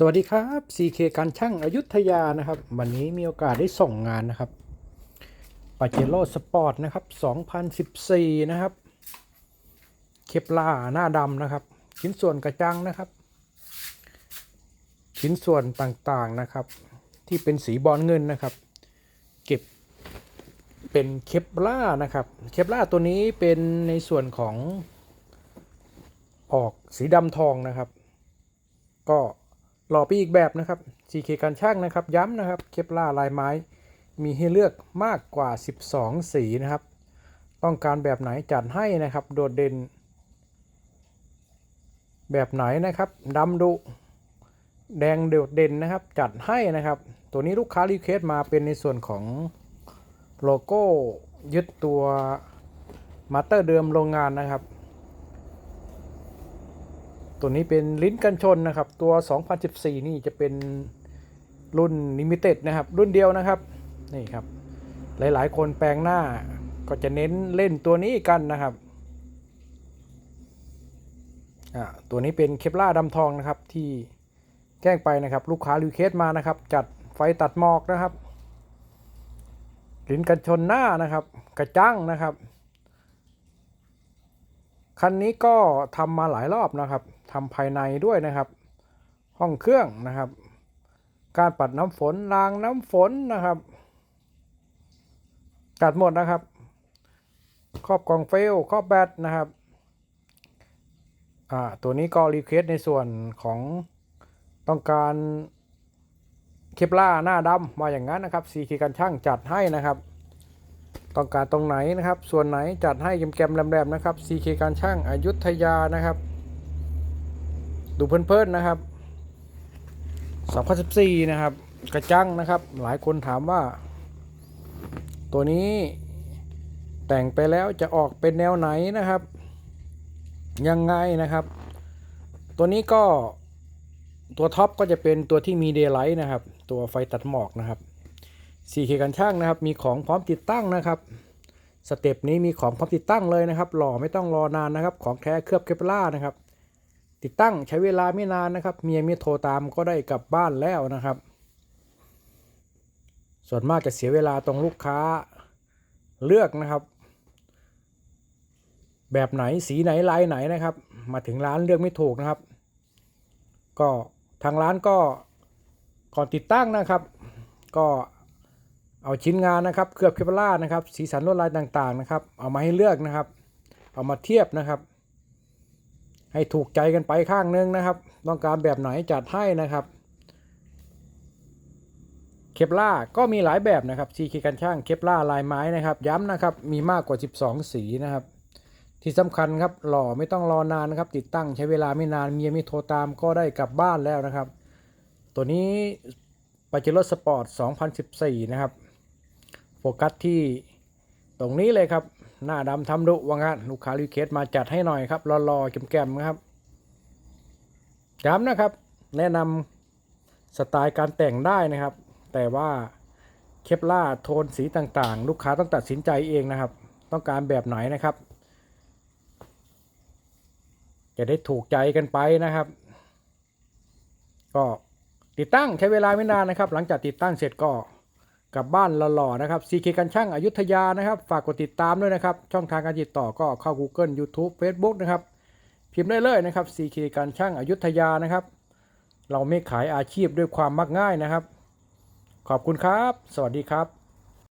สวัสดีครับ CK การช่างอายุทยานะครับ วันนี้มีโอกาสได้ส่งงานนะครับปาเจโร่สปอร์ตนะครับ 2014 นะครับ เคปลาหน้าดำนะครับ ชิ้นส่วนกระจังนะครับ ชิ้นส่วนต่างๆนะครับ ที่เป็นสีบอลเงินนะครับ เก็บเป็นเคปลานะครับ เคปลาตัวนี้เป็นในส่วนของออกสีดำทองนะครับ ก็ หล่อไปอีกแบบนะครับ CK การช่างนะครับ ย้ำนะครับ เคปล่าลายไม้ มีให้เลือกมากกว่า 12 สีนะครับ ต้องการแบบไหนจัดให้นะครับ โดดเด่น แบบไหนนะครับดำดุแดงโดดเด่นนะครับ จัดให้นะครับ ตัวนี้ลูกค้ารีเควสต์มาเป็นในส่วนของโลโก้ยึดตัวมาสเตอร์เดิมโรงงานนะครับ ตัวนี้เป็นลิ้นกันชนนะครับ ตัว 2014 นี่จะเป็นรุ่นลิมิเต็ดนะครับ รุ่นเดียวนะครับ นี่ครับ หลายๆ คนแปลงหน้าก็จะเน้นเล่นตัวนี้กันนะครับอ่าตัวนี้เป็นเคปล่าดำทองนะครับที่แจ้งไปนะครับ ลูกค้ารีเควสต์มานะครับ จัดไฟตัดหมอกนะครับลิ้นกันชนหน้านะครับ กระจังนะครับ คันนี้ก็ทำมาหลายรอบนะครับ ทำภายในด้วยนะครับ ห้องเครื่องนะครับ การปัดน้ำฝนรางน้ำฝนนะครับจัดหมดนะครับ ครอบกล่องเฟลครอบแบตนะครับอ่าตัวนี้ก็รีเควสในส่วนของต้องการเคปล่าหน้าดำมาอย่างนั้นนะครับซีคีกันช่างจัดให้นะครับ ต้องการตรงไหนนะครับ ส่วนไหนจัดให้แกมๆแหลมๆนะครับ CK การช่างอายุทยานะครับ ดูเพลินๆนะครับ2014นะครับ กระจังนะครับ หลายคนถามว่า ตัวนี้แต่งไปแล้วจะออกเป็นแนวไหนนะครับ ยังไงนะครับ ตัวนี้ก็ตัวท็อปก็จะเป็นตัวที่มีเดย์ไลท์นะครับ ตัวไฟตัดหมอกนะครับ 4K กันช่างนะครับ มีของพร้อมติดตั้งนะครับสเต็ปนี้มีของพร้อมติดตั้งเลยนะครับ หล่อไม่ต้องรอนานนะครับ ของแท้เคลือบเคปล่านะครับ ติดตั้งใช้เวลาไม่นานนะครับ เมียม่โทรตามก็ได้กลับบ้านแล้วนะครับ ส่วนมากจะเสียเวลาตรงลูกค้าเลือกนะครับ แบบไหนสีไหนลายไหนนะครับ มาถึงร้านเลือกไม่ถูกนะครับ ก็ทางร้านก็ก่อนติดตั้งนะครับ ก็เอาชิ้นงานนะครับเคลือบเคปล่านะครับ สีสันลวดลายต่างๆนะครับ เอามาให้เลือกนะครับ เอามาเทียบนะครับ ให้ถูกใจกันไปข้างนึงนะครับ ต้องการแบบไหนจัดให้นะครับ เคปล่าก็มีหลายแบบนะครับซีคีกันช่างเคปล่าลายไม้นะครับ ย้ำนะครับ มีมากกว่า 12 สีนะครับ ที่สำคัญครับหล่อไม่ต้องรอนานนะครับ ติดตั้งใช้เวลาไม่นานเมียไม่โทรตามก็ได้กลับบ้านแล้วนะครับ ตัวนี้ปาเจโร่สปอร์ต 2014 นะครับ โฟกัสที่ตรงนี้เลยครับ หน้าดำทำดุว่างานลูกค้ารีเควสต์มาจัดให้หน่อยครับรอๆแกมๆนะครับย้ำนะครับ แนะนำสไตล์การแต่งได้นะครับ แต่ว่าเคปล่าโทนสีต่างๆ ลูกค้าต้องตัดสินใจเองนะครับ ต้องการแบบไหนนะครับ จะได้ถูกใจกันไปนะครับ ก็ติดตั้งใช้เวลาไม่นานนะครับ หลังจากติดตั้งเสร็จก็ กับบ้านหล่อๆนะครับ CK กันช่างอายุทยานะครับ ฝากกดติดตามด้วยนะครับ ช่องทางการติดต่อก็เข้า Google YouTube Facebook นะครับ พิมพ์ได้เลยนะครับ CK การช่างอายุทยานะครับ เราไม่ขายอาชีพด้วยความมักง่ายนะครับ ขอบคุณครับ สวัสดีครับ